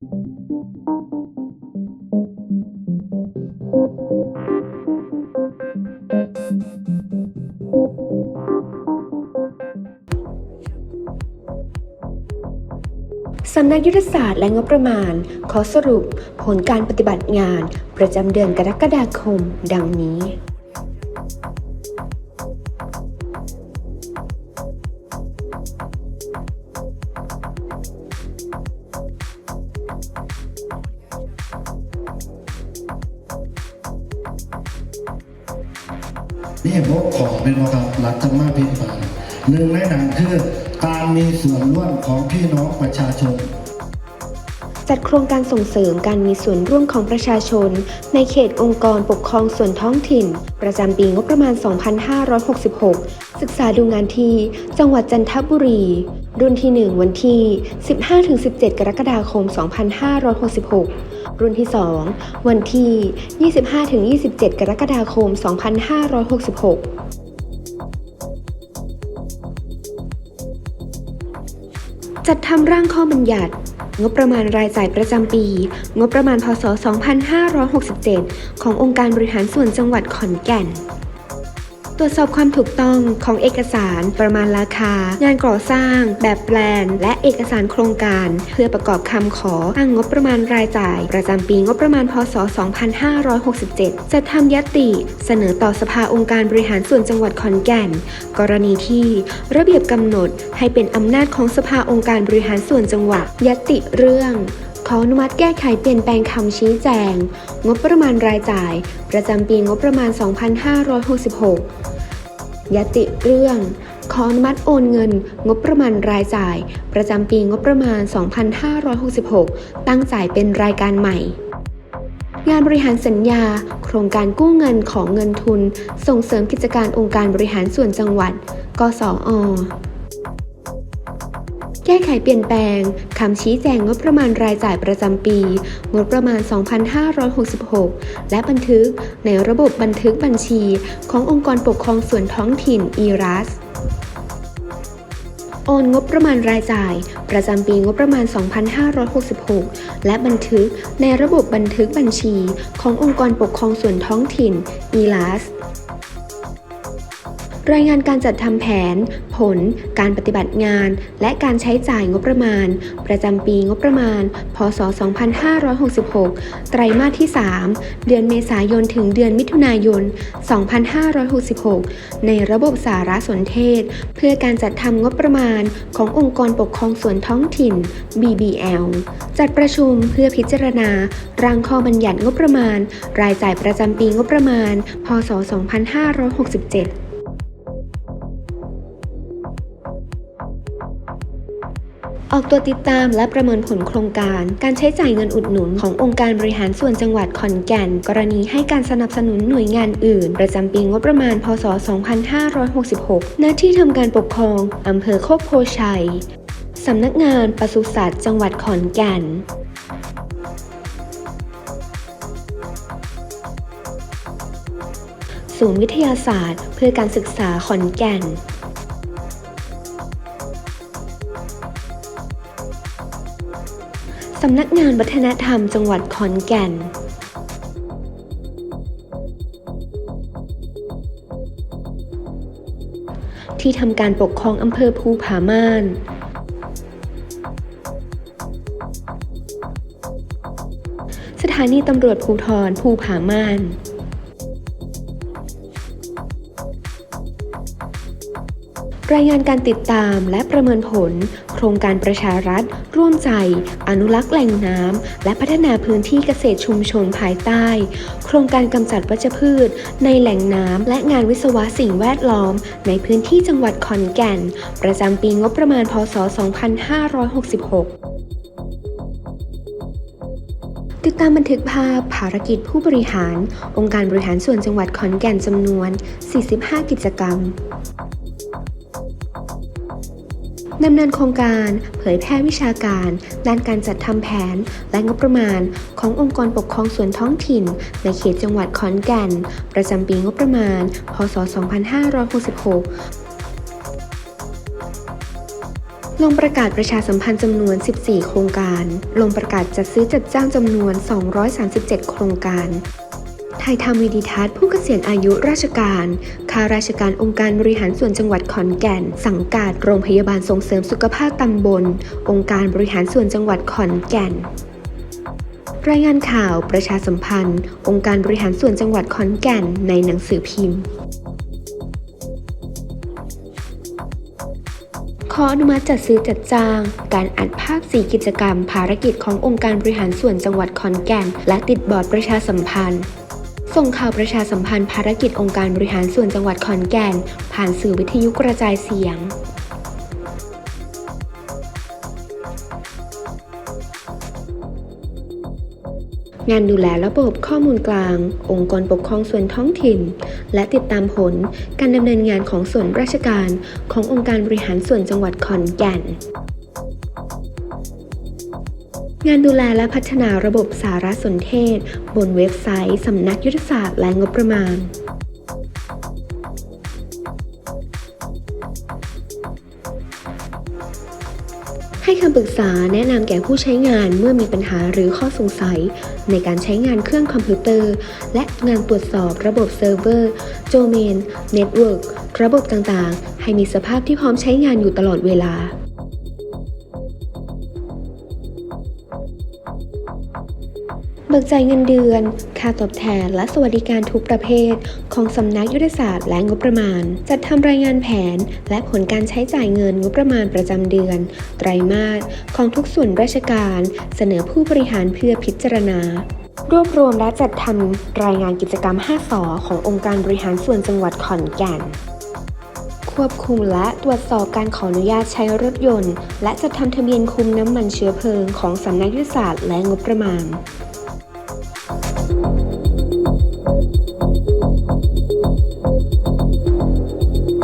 สำนักยุทธศาสตร์และงบประมาณ ขอสรุปผลการปฏิบัติงาน ประจำเดือนกรกฎาคม ดังนี้ นี่พวกของเป็นวาระรัฐธรรมพิบาลหนึ่งในนั้นคือการมีส่วนร่วมของพี่น้องประชาชน จัดโครงการส่งเสริมการมีส่วนร่วมของประชาชน ในเขตองค์กรปกครองส่วนท้องถิ่น ประจำปีงบประมาณ 2566 ศึกษาดูงานที่ จังหวัดจันทบุรี รุ่นที่ 1 วันที่ 15-17 กรกฎาคม 2566 รุ่นที่ 2 วันที่ 25-27 กรกฎาคม 2566จัดทำร่างข้อบัญญัติ งบประมาณรายจ่ายประจำปี งบประมาณพศ 2567 ขององค์การบริหารส่วนจังหวัดขอนแก่น ตรวจสอบความถูกต้องของเอกสารประมาณราคา งานก่อสร้าง แบบแปลน และเอกสารโครงการ เพื่อประกอบคำขออ้งงบประมาณรายจ่าย ประจำปีงบประมาณพศ 2567จัดทำยติเสนอต่อสภาองค์การบริหารส่วนจังหวัดขอนแก่น กรณีที่ระเบียบกำหนดให้เป็นอำนาจของสภาองค์การบริหารส่วนจังหวัดยติเรื่อง ขออนุมัติแก้ไขเปลี่ยนแปลงคำชี้แจง งบประมาณรายจ่าย ประจำปีงบประมาณ 2566 ยติเรื่อง ขออนุมัติโอนเงิน งบประมาณรายจ่าย ประจำปีงบประมาณ 2566 ตั้งจ่ายเป็นรายการใหม่ งานบริหารสัญญา โครงการกู้เงินของเงินทุน ส่งเสริมกิจการองค์การบริหารส่วนจังหวัด กสอ แก้ไขเปลี่ยนแปลงคำชี้แจงงบประมาณรายจ่ายประจำปี งบประมาณ 2566 และบันทึกในระบบบันทึกบัญชี ขององค์กรปกครองส่วนท้องถิ่น ERAS โอนงบประมาณรายจ่าย ประจำปีงบประมาณ 2566 และบันทึกในระบบบันทึกบัญชี ขององค์กรปกครองส่วนท้องถิ่น ELAS รายงานการจัดทำแผน ผล การปฏิบัติงาน และการใช้จ่ายงบประมาณ ประจำปีงบประมาณ พศ 2566 ไตรมาสที่ 3 เดือนเมษายนถึงเดือนมิถุนายน 2566 ในระบบสารสนเทศ เพื่อการจัดทำงบประมาณขององค์กรปกครองส่วนท้องถิ่น BBL จัดประชุมเพื่อพิจารณา ร่างข้อบัญญัติงบประมาณ รายจ่ายประจำปีงบประมาณ พศ 2567 ออกตัวติดตามและประเมินผลโครงการ การใช้จ่ายเงินอุดหนุนขององค์การบริหารส่วนจังหวัดขอนแก่น กรณีให้การสนับสนุนหน่วยงานอื่น ประจำปีงบประมาณ พศ 2566 หน้าที่ทำการปกครองอำเภอโคกโพชัยสำนักงานปศุสัตว์จังหวัดขอนแก่นศูนย์วิทยาศาสตร์ เพื่อการศึกษาขอนแก่น สำนักงานวัฒนธรรมจังหวัดขอนแก่นที่ทำการปกครองอำเภอภูผาม่าน สถานีตำรวจภูทรภูผาม่าน รายงานการติดตามและประเมินผล ครงการประชารัฐ ร่วมใจ อนุรักษ์แหล่งน้ำและพัฒนาพื้นที่เกษตรชุมชนภายใต้ โครงการกำจัดวัชพืช ในแหล่งน้ำและงานวิศวะสิ่งแวดล้อม ในพื้นที่จังหวัดขอนแก่น ประจำปีงบประมาณพศ 2566ติดตามบันทึกภาพภารกิจผู้บริหาร องค์การบริหารส่วนจังหวัดขอนแก่นจำนวน 45 กิจกรรม ดำเนินโครงการเผยแพร่วิชาการ ด้านการจัดทำแผน และงบประมาณ ขององค์กรปกครองส่วนท้องถิ่น ในเขตจังหวัดขอนแก่น ประจำปีงบประมาณ พศ 2566ลงประกาศประชาสัมพันธ์จำนวน 14 โครงการ ลงประกาศจัดซื้อจัดจ้างจำนวน 237 โครงการ ไทยทำวิดีทัศน์ผู้เกษียณอายุราชการข้าราชการองค์การบริหารส่วนจังหวัดขอนแก่น สังกัดโรงพยาบาลส่งเสริมสุขภาพตำบล องค์การบริหารส่วนจังหวัดขอนแก่น รายงานข่าวประชาสัมพันธ์ องค์การบริหารส่วนจังหวัดขอนแก่นในหนังสือพิมพ์ขออนุมัติจัดซื้อจัดจ้าง การอัดภาพสีกิจกรรม ภารกิจขององค์การบริหารส่วนจังหวัดขอนแก่น และติดบอร์ดประชาสัมพันธ์ ส่งข่าวประชาสัมพันธ์ภารกิจองค์การบริหารส่วนจังหวัดขอนแก่น ผ่านสื่อวิทยุกระจายเสียงงานดูแลระบบข้อมูลกลาง องค์กรปกครองส่วนท้องถิ่น และติดตามผลการดำเนินงานของส่วนราชการขององค์การบริหารส่วนจังหวัดขอนแก่น งานดูแลและพัฒนาระบบสารสนเทศ บนเว็บไซต์สำนักยุทธศาสตร์และงบประมาณให้คำปรึกษาแนะนำแก่ผู้ใช้งานเมื่อมีปัญหาหรือข้อสงสัย ในการใช้งานเครื่องคอมพิวเตอร์ และงานตรวจสอบระบบเซิร์ฟเวอร์ โดเมน เน็ตเวิร์กระบบต่างๆ ให้มีสภาพที่พร้อมใช้งานอยู่ตลอดเวลา เบิกจ่ายเงินเดือน ค่าตอบแทน และสวัสดิการทุกประเภท ของสำนักยุทธศาสตร์และงบประมาณ จัดทำรายงานแผน และผลการใช้จ่ายเงินงบประมาณประจำเดือน ไตรมาสของทุกส่วนราชการ เสนอผู้บริหารเพื่อพิจารณารวบรวมและจัดทำรายงานกิจกรรม 5สอขององค์การบริหารส่วนจังหวัดขอนแก่น ควบคุมและตรวจสอบการขออนุญาตใช้รถยนต์ และจัดทำทะเบียนคุมน้ำมันเชื้อเพลิงของสำนักยุทธศาสตร์และงบประมาณ